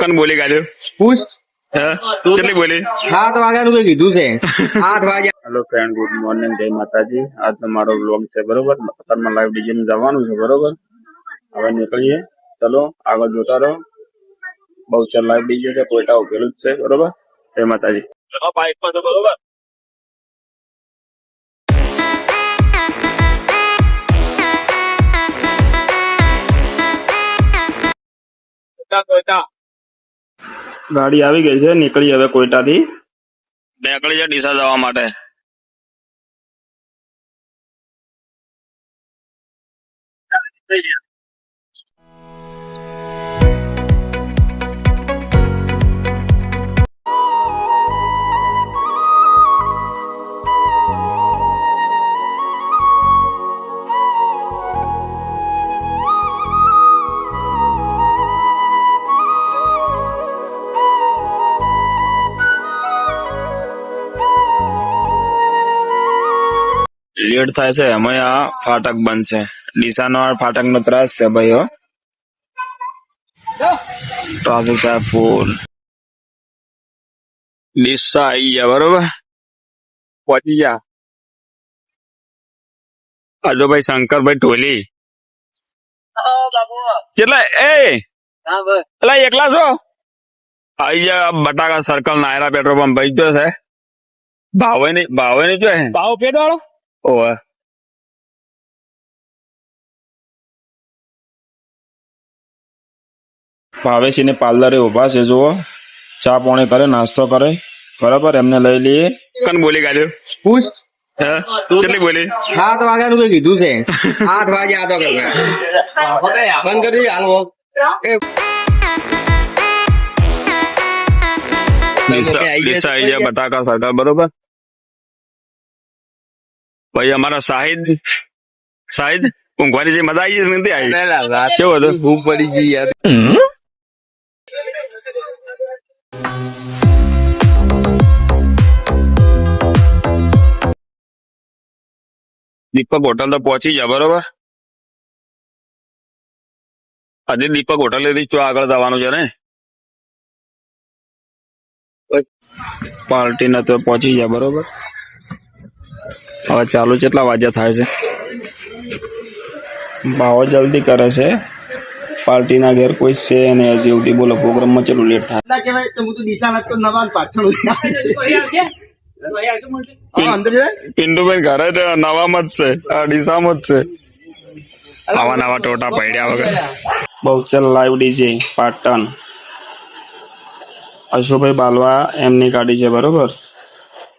કન બોલી કાઢ્યો પૂછ. હે? કેટલી બોલી? સાત વાગ્યાનું કઈ કીધું છે. આઠ વાગ્યા. હેલો ફ્રેન્ડ ગુડ મોર્નિંગ જય માતાજી. આજનો મારો બ્લોગ છે બરોબર? અત્યારમાં લાઈવ ડિઝાઇન જવાનું છે બરોબર? હવે નીકળીએ. ચલો આગળ જોતા રહો. બહુ લાઈવ ડીજે છે પોઈટા ઉભેલું જ છે બરોબર? જય માતાજી. બાઈક પર તો બરોબર? ગાડી આવી ગઈ છે નીકળી હવે કોઈટાથી નીકળી જાય ડીસા જવા માટે. લેટ થાય છે. એમાં આ ફાટક બનશે. ડીસાનો આ ફાટક નો ત્રાસ છે ભાઈઓ ટ્રાફિક થાય ફૂલ. ડીસા આવી ગયા બરોબર? પહોંચી ગયા. આજો ભાઈ શંકરભાઈ ટોલી કેટલા? એ! એટલે એકલા છો? આવી ગયા બટાકા સર્કલ નાયરા પેટ્રોલ પંપ ભાઈ જો છે? ભાવે નહીં ભાવે નહીં જો ભાવ પેટ વાળો? ઓવે ભાવેશી ને પાર્લરે ઊભા છે જુઓ. ચા પોણી કરે નાસ્તો કરે. બરાબર એમને લઈ લઈએ. કન બોલી ગાજો? પૂછ. હે? કેટલી બોલી? તો વાગ્યાનું કઈ કીધું છે. આઠ વાગ્યા આ તો બંધ કરી હાલ. બટાકા સરકાર બરોબર? ભાઈ અમારા શાહિદ શાહિદ ઊંઘવાની જે મજા આવી નથી આવી. કેવું હતું? ભૂખ પડી ગઈ યાર. દીપક હોટલ તો પહોંચી ગયા બરોબર? આજે દીપક હોટલથી ચો આગળ જવાનું છે ને? પાર્ટી ને તો પહોંચી ગયા બરોબર? હવે ચાલુ કેટલા વાગ્યા થાય છે? ભાવો જલ્દી કરે છે. પાર્ટીના ઘેર કોઈ છે ને હજી સુધી. બોલો પ્રોગ્રામમાં ચેટલું લેટ થાય? કહેવાય તો હું તો દિશા નથી નવા પાછળ છે પિન્ટુભાઈ ઘરે જ નવામાં જ છે. આ ડીસામાં જ છે. આવા નવા ટોટા પડ્યા વગર. Bahuchar live DJ Patan. અશોકભાઈ બાલવા એમની ગાડી છે બરોબર?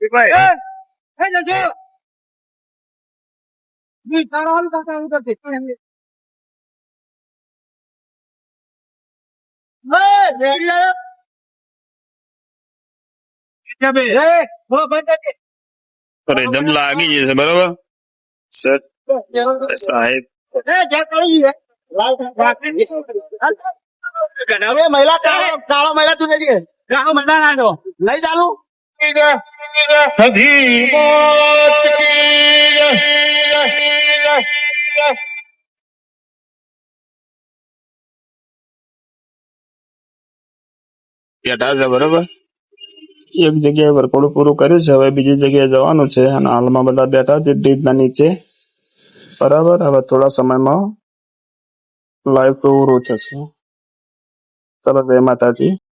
જાઓ રણજીતભાઈ, વળતે ખાઈને જ જાઓ વળતા ખાઈને જ જવું છે ખરેખર ભાઈ, એ તો પૈસા થાય વાળા નથી લઈ જાય. કોઈ જમણવાર તો વાંચ્યો હશે ને હા, નતો લેતો, ખાઈ જતા પૈસા. એ હેડો નાસ્તો કરવા જતા હો એને માટો લેવા પડી રીધમ લાગી જશે બરોબર સર સાહેબ મહિલા કાળો કાળો મહિલા તું નથી લઈ ચાલુ બેઠા છે બરોબર એક જગ્યાએ વર્કઆઉટ પૂરું કર્યું છે હવે બીજી જગ્યાએ જવાનું છે અને હાલમાં બધા બેઠા છે બ્રિજના નીચે બરાબર હવે થોડા સમયમાં લાઈવ પૂરું થશે ચલો જય માતાજી